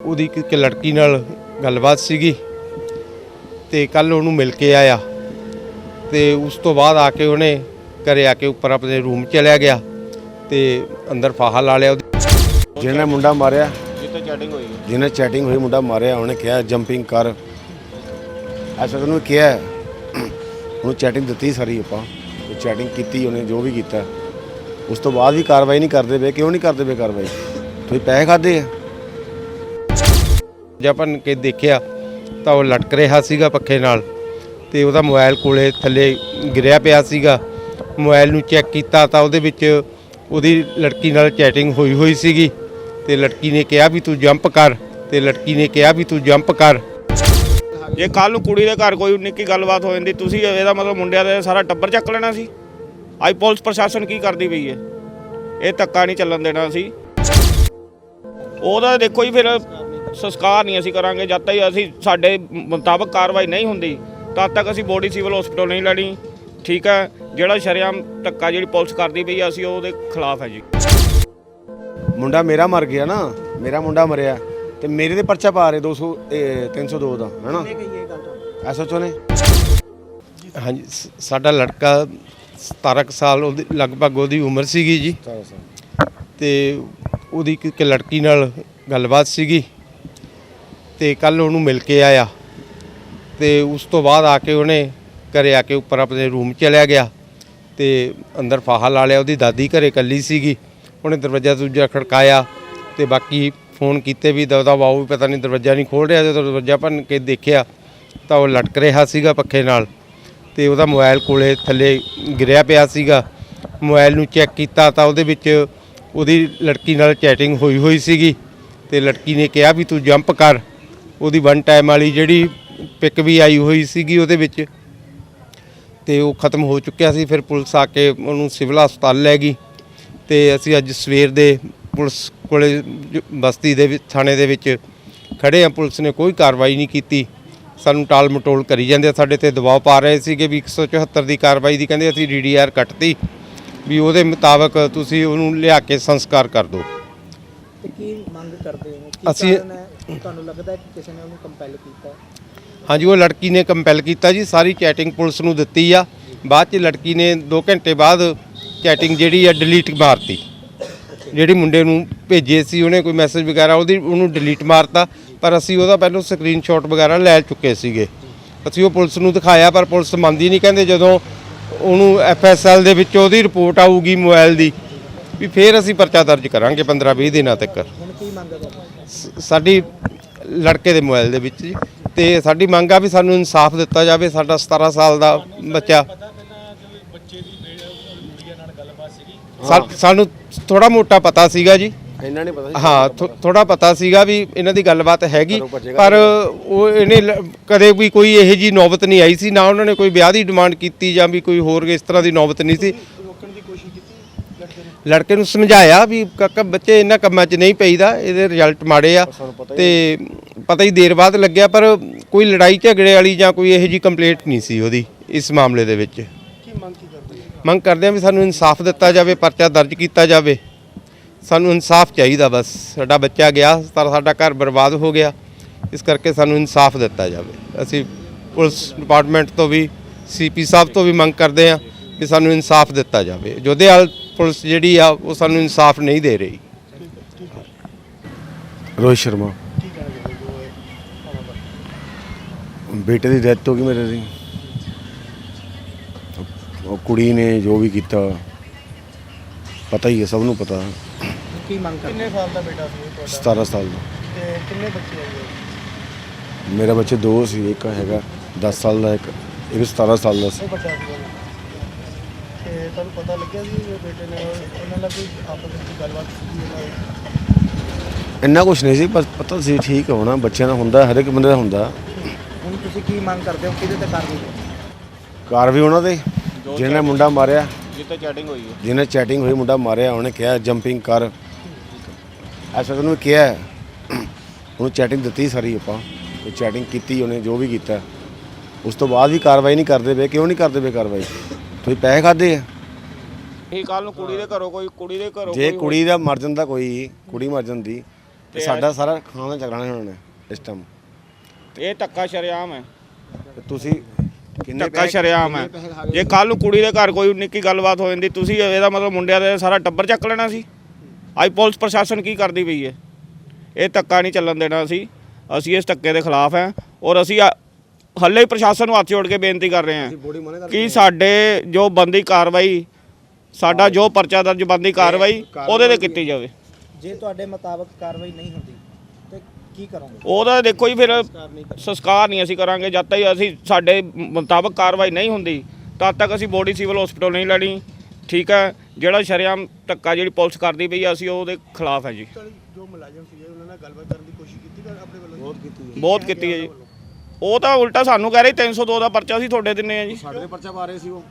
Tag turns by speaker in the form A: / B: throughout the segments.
A: ਉਹਦੀ ਇੱਕ ਲੜਕੀ ਨਾਲ ਗੱਲਬਾਤ ਸੀਗੀ ਤੇ ਕੱਲ ਉਹਨੂੰ ਮਿਲ ਕੇ ਆਇਆ ਤੇ ਉਸ ਤੋਂ ਬਾਅਦ ਆ ਕੇ ਉਹਨੇ ਘਰੇ ਆ ਕੇ ਉੱਪਰ ਆਪਣੇ ਰੂਮ ਚਲਿਆ ਗਿਆ ਤੇ ਅੰਦਰ ਫਾਹਾ ਲਾ ਲਿਆ ਉਹਦੀ।
B: ਜਿਹਨੇ ਮੁੰਡਾ ਮਾਰਿਆ
C: ਜਿੱਥੇ ਚੈਟਿੰਗ ਹੋਈ
B: ਜਿਹਨੇ ਚੈਟਿੰਗ ਹੋਈ ਮੁੰਡਾ ਮਾਰਿਆ ਉਹਨੇ ਕਿਹਾ ਜੰਪਿੰਗ ਕਰ। ਐਸਾ ਉਹਨੂੰ ਕਿਹਾ ਉਹਨੂੰ ਚੈਟਿੰਗ ਦਿੱਤੀ ਸਾਰੀ ਆਪਾਂ ਉਹ ਚੈਟਿੰਗ ਕੀਤੀ ਉਹਨੇ ਜੋ ਵੀ ਕੀਤਾ। ਉਸ ਤੋਂ ਬਾਅਦ ਵੀ ਕਾਰਵਾਈ ਨਹੀਂ ਕਰਦੇ ਵੇ ਕਿਉਂ ਨਹੀਂ ਕਰਦੇ ਵੇ ਕਾਰਵਾਈ? ਤੁਸੀਂ ਪੈਸੇ ਖਾਦੇ ਆ?
A: ਜਪਨ ਕੇ ਦੇਖਿਆ ਤਾਂ ਉਹ ਲਟਕ ਰਿਹਾ ਸੀਗਾ ਪੱਖੇ ਨਾਲ ਤੇ ਉਹਦਾ ਮੋਬਾਈਲ ਕੋਲੇ ਥੱਲੇ ਗਿਰਿਆ ਪਿਆ ਸੀਗਾ। ਮੋਬਾਈਲ ਨੂੰ ਚੈੱਕ ਕੀਤਾ ਤਾਂ ਉਹਦੇ ਵਿੱਚ ਉਹਦੀ ਲੜਕੀ ਨਾਲ ਚੈਟਿੰਗ ਹੋਈ ਹੋਈ ਸੀਗੀ ਤੇ ਲੜਕੀ ਨੇ ਕਿਹਾ ਵੀ ਤੂੰ ਜੰਪ ਕਰ ਤੇ ਲੜਕੀ ਨੇ ਕਿਹਾ ਵੀ ਤੂੰ ਜੰਪ ਕਰ।
C: ਜੇ ਕੱਲ ਨੂੰ ਕੁੜੀ ਦੇ ਘਰ ਕੋਈ ਨਿੱਕੀ ਗੱਲਬਾਤ ਹੋ ਜਾਂਦੀ, ਤੁਸੀਂ ਇਹਦਾ ਮਤਲਬ ਮੁੰਡਿਆਂ ਦਾ ਸਾਰਾ ਟੱਬਰ ਚੱਕ ਲੈਣਾ ਸੀ? ਅੱਜ ਪੁਲਿਸ ਪ੍ਰਸ਼ਾਸਨ ਕੀ ਕਰਦੀ ਪਈ ਹੈ ਇਹ ਧੱਕਾ ਨਹੀਂ ਚੱਲਣ ਦੇਣਾ ਸੀ। ਉਹਦਾ ਦੇਖੋ ਜੀ ਫਿਰ ਸੰਸਕਾਰ ਨਹੀਂ ਅਸੀਂ ਕਰਾਂਗੇ ਜਦ ਤੱਕ ਅਸੀਂ ਸਾਡੇ ਮੁਤਾਬਕ ਕਾਰਵਾਈ ਨਹੀਂ ਹੁੰਦੀ ਤਦ ਤੱਕ ਅਸੀਂ ਬੋਡੀ ਸਿਵਲ ਹਸਪੀਟਲ ਨਹੀਂ ਲੈਣੀ ਠੀਕ ਹੈ? ਜਿਹੜਾ ਸ਼ਰੇਆਮ ਧੱਕਾ ਜਿਹੜੀ ਪੁਲਿਸ ਕਰਦੀ ਪਈ ਹੈ ਅਸੀਂ ਉਹਦੇ ਖਿਲਾਫ ਹੈ ਜੀ।
B: ਮੁੰਡਾ ਮੇਰਾ ਮਰ ਗਿਆ ਨਾ ਮੇਰਾ ਮੁੰਡਾ ਮਰਿਆ ਤੇ ਮੇਰੇ ਤੇ ਪਰਚਾ ਪਾ ਰਹੇ 200 ਇਹ 302 ਦਾ ਹੈਨਾ ਐਸਐਚਓ ਨੇ?
A: ਹਾਂਜੀ ਸਾਡਾ ਲੜਕਾ 17 ਕੁ ਸਾਲ ਉਹਦੀ ਲਗਭਗ ਉਹਦੀ ਉਮਰ ਸੀਗੀ ਜੀ। ਤੇ ਉਹਦੀ ਇੱਕ ਇੱਕ ਲੜਕੀ ਨਾਲ ਗੱਲਬਾਤ ਸੀਗੀ। ਤੇ ਕੱਲ ਉਹਨੂੰ ਮਿਲ ਕੇ ਆਇਆ ਤੇ ਉਸ ਤੋਂ ਬਾਅਦ ਆ ਕੇ ਉਹਨੇ ਘਰੇ ਆ ਕੇ ਉੱਪਰ ਆਪਣੇ ਰੂਮ ਚਲਿਆ ਗਿਆ ਤੇ ਅੰਦਰ ਫਾਹਾ ਲਾ ਲਿਆ, ਉਹਦੀ ਦਾਦੀ ਘਰੇ ਇਕੱਲੀ ਸੀਗੀ, ਉਹਨੇ ਦਰਵਾਜ਼ਾ ਦੂਜਾ ਖੜਕਾਇਆ ਤੇ ਬਾਕੀ ਫੋਨ ਕੀਤੇ ਵੀ ਦਵਦਾ ਬਾਉ ਵੀ ਪਤਾ ਨਹੀਂ ਦਰਵਾਜ਼ਾ ਨਹੀਂ ਖੋਲ ਰਿਹਾ, ਜਦੋਂ ਦਰਵਾਜ਼ਾ ਭੰਨ ਕੇ ਦੇਖਿਆ ਤਾਂ ਉਹ ਲਟਕ ਰਿਹਾ ਸੀਗਾ ਪੱਖੇ ਨਾਲ ਤੇ ਉਹਦਾ ਮੋਬਾਈਲ ਕੋਲੇ ਥੱਲੇ ਗਿਰਿਆ ਪਿਆ ਸੀਗਾ। ਮੋਬਾਈਲ ਨੂੰ ਚੈੱਕ ਕੀਤਾ ਤਾਂ ਉਹਦੇ ਵਿੱਚ ਉਹਦੀ ਲੜਕੀ ਨਾਲ ਚੈਟਿੰਗ ਹੋਈ ਹੋਈ ਸੀਗੀ ਤੇ ਲੜਕੀ ਨੇ ਕਿਹਾ ਵੀ ਤੂੰ ਜੰਪ ਕਰ। ਉਹਦੀ ਵਨ ਟਾਈਮ ਵਾਲੀ ਜਿਹੜੀ ਪਿਕ ਵੀ ਆਈ ਹੋਈ ਸੀਗੀ ਉਹਦੇ ਵਿੱਚ ਤੇ ਉਹ ਖਤਮ ਹੋ ਚੁੱਕਿਆ ਸੀ ਫਿਰ ਪੁਲਿਸ ਆ ਕੇ ਉਹਨੂੰ ਸਿਵਲ ਹਸਪਤਾਲ ਲੈ ਗਈ ਤੇ ਅਸੀਂ ਅੱਜ ਸਵੇਰ ਦੇ ਪੁਲਿਸ ਕੋਲੇ ਬਸਤੀ ਦੇ ਵਿੱਚ ਥਾਣੇ ਦੇ ਵਿੱਚ ਖੜੇ ਆ ਪੁਲਿਸ ਨੇ ਕੋਈ ਕਾਰਵਾਈ ਨਹੀਂ ਕੀਤੀ। ਸਾਨੂੰ ਟਾਲ ਮਟੋਲ ਕਰੀ ਜਾਂਦੇ ਆ, ਸਾਡੇ ਤੇ ਦਬਾਅ ਪਾ ਰਹੇ ਸੀਗੇ ਵੀ 174 ਦੀ ਕਾਰਵਾਈ ਦੀ। ਕਹਿੰਦੇ ਅਸੀਂ ਡੀਡੀਆਰ ਕੱਟਤੀ ਵੀ ਉਹਦੇ ਮੁਤਾਬਕ ਤੁਸੀਂ ਉਹਨੂੰ ਲਿਆ ਕੇ ਸੰਸਕਾਰ ਕਰ ਦਿਓ।
D: ਤੇ ਕੀ ਮੰਗ ਕਰਦੇ ਹੋ? ਕੀ
A: ਅਸੀਂ-
D: ਕਾਰਨ ਹੈ? ਤੁਹਾਨੂੰ ਲੱਗਦਾ ਹੈ ਕਿ ਕਿਸੇ ਨੇ ਉਹਨੂੰ ਕੰਪੈਲ ਕੀਤਾ?
A: ਹਾਂਜੀ ਉਹ ਲੜਕੀ ਨੇ ਕੰਪੈਲ ਕੀਤਾ ਜੀ। ਸਾਰੀ ਚੈਟਿੰਗ ਪੁਲਿਸ ਨੂੰ ਦਿੱਤੀ ਆ। ਬਾਅਦ ਚ ਲੜਕੀ ਨੇ 2 ਘੰਟੇ ਬਾਅਦ ਚੈਟਿੰਗ ਜਿਹੜੀ ਆ ਡਿਲੀਟ ਮਾਰਤੀ। ਜਿਹੜੀ ਮੁੰਡੇ ਨੂੰ ਭੇਜੇ ਸੀ ਉਹਨੇ ਕੋਈ ਮੈਸੇਜ ਵਗੈਰਾ ਉਹਦੀ ਉਹਨੂੰ ਡਿਲੀਟ ਮਾਰਤਾ। ਪਰ ਅਸੀਂ ਉਹਦਾ ਪਹਿਲਾਂ ਸਕਰੀਨਸ਼ਾਟ ਵਗੈਰਾ ਲੈ ਚੁੱਕੇ ਸੀਗੇ। ਅਸੀਂ ਉਹ ਪੁਲਿਸ ਨੂੰ ਦਿਖਾਇਆ ਪਰ ਪੁਲਿਸ ਮੰਨਦੀ ਨਹੀਂ ਕਹਿੰਦੇ ਜਦੋਂ ਉਹਨੂੰ ਐਫਐਸਐਲ ਦੇ ਵਿੱਚ ਉਹਦੀ ਰਿਪੋਰਟ ਆਊਗੀ ਮੋਬਾਈਲ ਦੀ ਵੀ ਫੇਰ ਅਸੀਂ ਪਰਚਾ ਦਰਜ ਕਰਾਂਗੇ 15 20 ਦਿਨਾਂ ਤੱਕ।
D: ਹੁਣ ਕੀ ਮੰਗ ਹੈ ਤੁਹਾਡੀ?
A: ਸ- ਸਾਡੀ ਲੜਕੇ ਦੇ ਮੋਬਾਈਲ ਦੇ ਵਿੱਚ ਜੀ। ਤੇ ਸਾਡੀ ਮੰਗ ਆ ਵੀ ਸਾਨੂੰ ਇਨਸਾਫ ਦਿੱਤਾ ਜਾਵੇ ਸਾਡਾ 17 ਸਾਲ ਦਾ ਬੱਚਾ। ਸਾ- ਸਾਨੂੰ ਥੋੜਾ ਮੋਟਾ ਪਤਾ ਸੀਗਾ ਜੀ।
B: ਇੰਨਾ ਨਹੀਂ ਪਤਾ
A: ਹਾਂ ਥੋ- ਥੋੜਾ ਪਤਾ ਸੀਗਾ ਵੀ ਇਹਨਾਂ ਦੀ ਗੱਲਬਾਤ ਹੈਗੀ।
B: ਘਰੋਂ ਭੱਜੇਗਾ
A: ਪਰ ਉਹ ਇਹਨੇ ਲ- ਕਦੇ ਵੀ ਕੋਈ ਇਹੋ ਜੀ ਨੌਬਤ ਨਹੀਂ ਆਈ ਸੀ। ਨਾ ਉਹਨਾਂ ਨੇ ਕੋਈ ਵਿਆਹ ਦੀ ਡਿਮਾਂਡ ਕੀਤੀ ਜਾਂ ਵੀ ਕੋਈ ਹੋਰ ਇਸ ਤਰ੍ਹਾਂ ਦੀ ਨੌਬਤ ਨਹੀਂ ਸੀ। ਲੜਕੇ ਨੂੰ ਸਮਝਾਇਆ ਵੀ ਕਾਕਾ ਬੱਚੇ ਇਹਨਾਂ ਕੰਮਾਂ 'ਚ ਨਹੀਂ ਪਈਦਾ ਇਹਦੇ ਰਿਜ਼ਲਟ ਮਾੜੇ ਆ। ਤੇ ਪਤਾ ਹੀ ਦੇਰ ਬਾਅਦ ਲੱਗਿਆ ਪਰ ਕੋਈ ਲੜਾਈ ਝਗੜੇ ਵਾਲੀ ਜਾਂ ਕੋਈ ਇਹੋ ਜੀ ਕੰਪਲੇਂਟ ਨਹੀਂ ਸੀ ਉਹਦੀ ਇਸ ਮਾਮਲੇ ਦੇ ਵਿੱਚ। ਮੰਗ ਕਰਦੇ ਆ ਵੀ ਸਾਨੂੰ ਇਨਸਾਫ ਦਿੱਤਾ ਜਾਵੇ ਪਰਚਾ ਦਰਜ ਕੀਤਾ ਜਾਵੇ। ਸਾਨੂੰ ਇਨਸਾਫ ਚਾਹੀਦਾ ਬਸ ਸਾਡਾ ਬੱਚਾ ਗਿਆ ਸਾਰਾ ਸਾਡਾ ਘਰ ਬਰਬਾਦ ਹੋ ਗਿਆ। ਇਸ ਕਰਕੇ ਸਾਨੂੰ ਇਨਸਾਫ ਦਿੱਤਾ ਜਾਵੇ। ਅਸੀਂ ਪੁਲਿਸ ਡਿਪਾਰਟਮੈਂਟ ਤੋਂ ਵੀ ਸੀਪੀ ਸਾਹਿਬ ਤੋਂ ਵੀ ਮੰਗ ਕਰਦੇ ਆ ਕਿ ਸਾਨੂੰ ਇਨਸਾਫ ਦਿੱਤਾ ਜਾਵੇ। ਜੋਧੇਵਾਲ ਪੁਲਿਸ ਜਿਹੜੀ ਆ ਉਹ ਸਾਨੂੰ ਇਨਸਾਫ ਨਹੀਂ ਦੇ ਰਹੀ।
B: ਰੋਹਿਤ ਸ਼ਰਮਾ। ਬੇਟੇ ਦੀ ਡੈਥ ਹੋ ਗਈ ਮੇਰੇ ਦੀ। ਉਹ ਕੁੜੀ ਨੇ ਜੋ ਵੀ ਕੀਤਾ ਪਤਾ ਹੀ ਹੈ ਸਭ ਨੂੰ ਪਤਾ।
D: ਕੀ ਮੰਗ ਕਰਦੇ? ਕਿੰਨੇ ਸਾਲ ਦਾ ਬੇਟਾ ਸੀ
B: 17 ਸਾਲ ਦਾ।
D: ਤੇ ਕਿੰਨੇ ਬੱਚੇ ਹੈਗੇ?
B: ਮੇਰਾ ਬੱਚੇ ਦੋ ਸੀ ਇੱਕ ਹੈਗਾ 10 ਸਾਲ ਦਾ ਇੱਕ ਇੱਕ 17 ਸਾਲ ਦਾ ਸੀ।
D: ਤੇ ਤੁਹਾਨੂੰ ਪਤਾ ਲੱਗਿਆ ਸੀ ਕਿ ਬੇਟੇ ਨੇ ਉਹਨਾਂ ਨਾਲ ਕੋਈ ਆਪਸ ਵਿੱਚ ਗੱਲਬਾਤ ਕੀਤੀ ਉਹਨਾਂ
B: ਇੰਨਾ ਕੁਝ ਨਹੀਂ ਸੀ ਪਰ ਪਤਾ ਸੀ ਠੀਕ ਹੋਣਾ ਬੱਚਿਆਂ ਦਾ ਹੁੰਦਾ ਹਰ ਇੱਕ ਬੰਦੇ ਦਾ ਹੁੰਦਾ।
D: ਹੁਣ ਤੁਸੀਂ ਕੀ ਮੰਗ ਕਰਦੇ ਹੋ? ਕਿਹਦੇ ਤੇ ਕਾਰਵਾਈ
B: ਕਾਰ ਵੀ ਉਹਨਾਂ ਦੇ ਜਿਹਨੇ ਮੁੰਡਾ ਮਾਰਿਆ।
C: ਜਿੱਥੇ ਚੈਟਿੰਗ ਹੋਈ ਹੈ।
B: ਜਿਹਨੇ ਚੈਟਿੰਗ ਹੋਈ ਮੁੰਡਾ ਮਾਰਿਆ ਉਹਨੇ ਕਿਹਾ ਜੰਪਿੰਗ ਕਰ। ਐਸਾ ਉਹਨੂੰ ਕਿਹਾ ਉਹਨੂੰ ਚੈਟਿੰਗ ਦਿੱਤੀ ਸਾਰੀ ਆਪਾਂ। ਉਹ ਚੈਟਿੰਗ ਕੀਤੀ ਉਹਨੇ ਜੋ ਵੀ ਕੀਤਾ। ਉਸ ਤੋਂ ਬਾਅਦ ਵੀ ਕਾਰਵਾਈ ਨਹੀਂ ਕਰਦੇ ਵੇ ਕਿਉਂ ਨਹੀਂ ਕਰਦੇ ਵੇ ਕਾਰਵਾਈ? ਤੁਸੀਂ ਪੈਸੇ ਖਾਦੇ ਆ?
C: ਇਹ ਕੱਲ ਨੂੰ ਕੁੜੀ ਦੇ ਘਰੋਂ ਕੋਈ ਕੁੜੀ ਦੇ ਘਰੋਂ
B: ਜੇ
C: ਕੋਈ
B: ਕੁੜੀ ਦਾ ਮਰ ਜਾਂਦਾ ਕੋਈ ਕੁੜੀ ਮਰ ਜਾਂਦੀ ਤੇ ਸਾਡਾ ਸਾਰਾ ਖਾਣਾ ਚੱਕਣਾ ਨੇ ਇਸ ਟਾਈਮ
C: ਇਹ ਧੱਕਾ ਸ਼ਰੇਆਮ ਹੈ।
B: ਤੇ ਤੁਸੀਂ ਕਿੰਨੇ
C: ਧੱਕਾ
B: ਪੈਸੇ-
C: ਸ਼ਰੇਆਮ ਹੈ? ਜੇ ਕੱਲ ਨੂੰ ਕੁੜੀ ਦੇ ਘਰ ਕੋਈ ਨਿੱਕੀ ਗੱਲਬਾਤ ਹੋ ਜਾਂਦੀ ਤੁਸੀਂ ਇਹਦਾ ਮਤਲਬ ਮੁੰਡਿਆਂ ਦੇ ਸਾਰਾ ਟੱਬਰ ਚੱਕ ਲੈਣਾ ਸੀ। ਅੱਜ ਪੁਲਿਸ ਪ੍ਰਸ਼ਾਸਨ ਕੀ ਕਰਦੀ ਪਈ ਹੈ? ਇਹ ਧੱਕਾ ਨਹੀਂ ਚੱਲਣ ਦੇਣਾ ਅਸੀਂ। ਅਸੀਂ ਇਸ ਧੱਕੇ ਦੇ ਖਿਲਾਫ ਹੈ ਔਰ ਅਸੀਂ ਆ- ਹੱਲੇ ਪ੍ਰਸ਼ਾਸਨ ਨੂੰ ਹੱਥ ਜੋੜ ਕੇ ਬੇਨਤੀ ਕਰ ਰਹੇ ਹਾਂ। ਕਿ ਸਾਡੇ ਜੋ ਬੰਦੀ ਕਾਰਵਾਈ ਸਾਡਾ ਜੋ ਪਰਚਾ ਦਰਜ ਬੰਦੀ ਕਾਰਵਾਈ ਉਹਦੇ ਤੇ ਕੀਤੀ ਜਾਵੇ।
D: ਜੇ ਤੁਹਾਡੇ ਮੁਤਾਬਕ ਕਾਰਵਾਈ ਨਹੀਂ ਹੁੰਦੀ ਤੇ ਕੀ ਕਰੋਗੇ?
C: ਉਹਦਾ ਦੇਖੋ ਜੀ ਫਿਰ ਸੰਸਕਾਰ ਨਹੀਂ ਅਸੀਂ ਕਰਾਂਗੇ ਜਦ ਤੱਕ ਅਸੀਂ ਸਾਡੇ ਮੁਤਾਬਕ ਕਾਰਵਾਈ ਨਹੀਂ ਹੁੰਦੀ ਤਦ ਤੱਕ ਅਸੀਂ ਬੋਡੀ ਸਿਵਲ ਹਸਪੀਟਲ ਨਹੀਂ ਲੈਣੀ ਠੀਕ ਹੈ? ਜਿਹੜਾ ਸ਼ਰੇਆਮ ਧੱਕਾ ਜਿਹੜੀ ਪੁਲਿਸ ਕਰਦੀ ਪਈ ਆ, ਅਸੀਂ ਉਹਦੇ ਖਿਲਾਫ ਹੈ ਜੀ।
D: ਜੋ ਮੁਲਾਜ਼ਮ ਸੀਗੇ ਉਹਨਾਂ ਨਾਲ ਗੱਲਬਾਤ ਕਰਨ ਦੀ ਕੋਸ਼ਿਸ਼ ਕੀਤੀ ਆਪਣੇ ਵੱਲੋਂ
B: ਬਹੁਤ ਕੀਤੀ।
C: ਬਹੁਤ ਕੀਤੀ ਹੈ ਜੀ। ਉਹ ਤਾਂ ਉਲਟਾ ਸਾਨੂੰ ਕਹਿ ਰਹੇ 302 ਦਾ ਪਰਚਾ ਅਸੀਂ ਤੁਹਾਡੇ ਦਿੰਨੇ ਆ ਜੀ।
B: ਸਾਡੇ ਦੇ ਪਰਚਾ ਪਾ ਰਹੇ ਸੀ ਉਹ।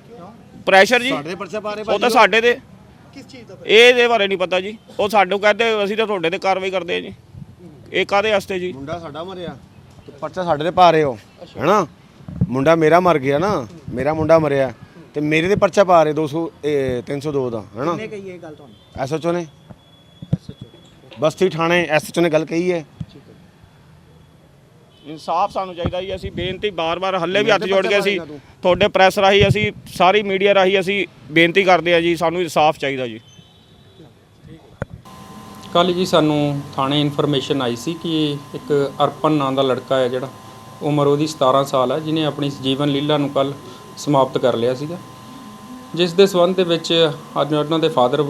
C: ਪ੍ਰੈਸ਼ਰ ਜੀ।
B: ਸਾਡੇ ਦੇ ਪਰਚਾ ਪਾ ਰਹੇ
C: ਉਹ ਤਾਂ ਸਾਡੇ ਤੇ
D: ਕਿਸ ਚੀਜ਼ ਦਾ
C: ਇਹ ਦੇ ਬਾਰੇ ਨਹੀਂ ਪਤਾ ਜੀ। ਉਹ ਸਾਨੂੰ ਕਹਿੰਦੇ ਅਸੀਂ ਤਾਂ ਤੁਹਾਡੇ ਤੇ ਕਾਰਵਾਈ ਕਰਦੇ ਆ ਜੀ। ਇਹ ਕਾਦੇ ਵਾਸਤੇ ਜੀ?
B: ਮੁੰਡਾ ਸਾਡਾ ਮਰਿਆ। ਤੇ ਪਰਚਾ ਸਾਡੇ ਤੇ ਪਾ ਰਹੇ ਹੋ ਹੈਨਾ? ਮੁੰਡਾ ਮੇਰਾ ਮਰ ਗਿਆ ਨਾ ਮੇਰਾ ਮੁੰਡਾ ਮਰਿਆ। ਤੇ ਮੇਰੇ ਤੇ ਪਰਚਾ ਪਾ ਰਹੇ 200 ਇਹ 302 ਦਾ ਹੈਨਾ?
D: ਕਿਹਨੇ ਕਹੀ ਇਹ ਗੱਲ ਤੁਹਾਨੂੰ?
B: ਐਸਐਚਓ ਨੇ।
D: ਐਸਐਚਓ
B: ਬਸਤੀ ਥਾਣੇ ਐਸਐਚਓ ਨੇ ਗੱਲ ਕਹੀ ਹੈ।
C: ਇਨਸਾਫ ਸਾਨੂੰ ਚਾਹੀਦਾ ਜੀ ਅਸੀਂ ਬੇਨਤੀ ਬਾਰ-ਬਾਰ ਹੱਲੇ ਵੀ ਹੱਥ ਜੋੜ ਕੇ ਅਸੀਂ ਤੁਹਾਡੇ ਪ੍ਰੈਸ ਰਾਹੀਂ ਅਸੀਂ ਸਾਰੀ ਮੀਡੀਆ ਰਾਹੀਂ ਅਸੀਂ ਬੇਨਤੀ ਕਰਦੇ ਆ ਜੀ ਸਾਨੂੰ ਇਨਸਾਫ ਚਾਹੀਦਾ ਜੀ।
E: ਕੱਲ੍ਹ ਜੀ ਸਾਨੂੰ ਥਾਣੇ ਇਨਫੋਰਮੇਸ਼ਨ ਆਈ ਸੀ ਕਿ ਇੱਕ ਅਰਪਨ ਨਾਂ ਦਾ ਲੜਕਾ ਹੈ ਜਿਹੜਾ ਉਮਰ ਉਹਦੀ 17 ਸਾਲ ਹੈ ਜਿਨੇ ਆਪਣੀ ਜੀਵਨ ਲੀਲਾ ਨੂੰ ਕੱਲ ਸਮਾਪਤ ਕਰ ਲਿਆ ਸੀਗਾ। ਜਿਸ ਦੇ ਸਬੰਧ ਦੇ ਵਿੱਚ ਅੱਜ ਉਹਨਾਂ ਦੇ ਫਾਦਰ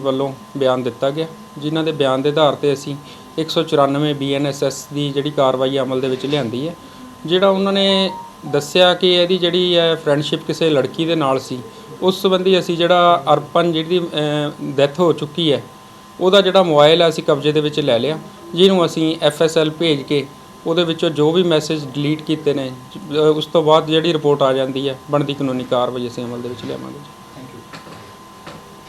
E: ਵੱਲੋਂ ਬਿਆਨ ਦਿੱਤਾ ਗਿਆ ਜਿਨ੍ਹਾਂ ਦੇ ਬਿਆਨ ਦੇ ਆਧਾਰ ਤੇ ਅਸੀਂ 194 ਬੀਐਨਐਸਐਸ ਦੀ ਜਿਹੜੀ ਕਾਰਵਾਈ ਅਮਲ ਦੇ ਵਿੱਚ ਲਿਆਂਦੀ ਹੈ, ਜਿਹੜਾ ਉਹਨਾਂ ਨੇ ਦੱਸਿਆ ਕਿ ਇਹਦੀ ਜਿਹੜੀ ਹੈ ਫਰੈਂਡਸ਼ਿਪ ਕਿਸੇ ਲੜਕੀ ਦੇ ਨਾਲ ਸੀ, ਉਸ ਸੰਬੰਧੀ ਅਸੀਂ ਜਿਹੜਾ ਅਰਪਨ ਜਿਹਦੀ ਡੈਥ ਹੋ ਚੁੱਕੀ ਹੈ, ਉਹਦਾ ਜਿਹੜਾ ਮੋਬਾਈਲ ਹੈ ਅਸੀਂ ਕਬਜ਼ੇ ਦੇ ਵਿੱਚ ਲੈ ਲਿਆ, ਜਿਹਨੂੰ ਅਸੀਂ ਐਫਐਸਐਲ ਭੇਜ ਕੇ ਉਹਦੇ ਵਿੱਚੋਂ ਜੋ ਵੀ ਮੈਸੇਜ ਡਿਲੀਟ ਕੀਤੇ ਨੇ ਉਸ ਤੋਂ ਬਾਅਦ ਜਿਹੜੀ ਰਿਪੋਰਟ ਆ ਜਾਂਦੀ ਹੈ, ਬਣਦੀ ਕਾਨੂੰਨੀ ਕਾਰਵਾਈ ਅਸੀਂ ਅਮਲ ਦੇ ਵਿੱਚ ਲਿਆਵਾਂਗੇ ਜੀ।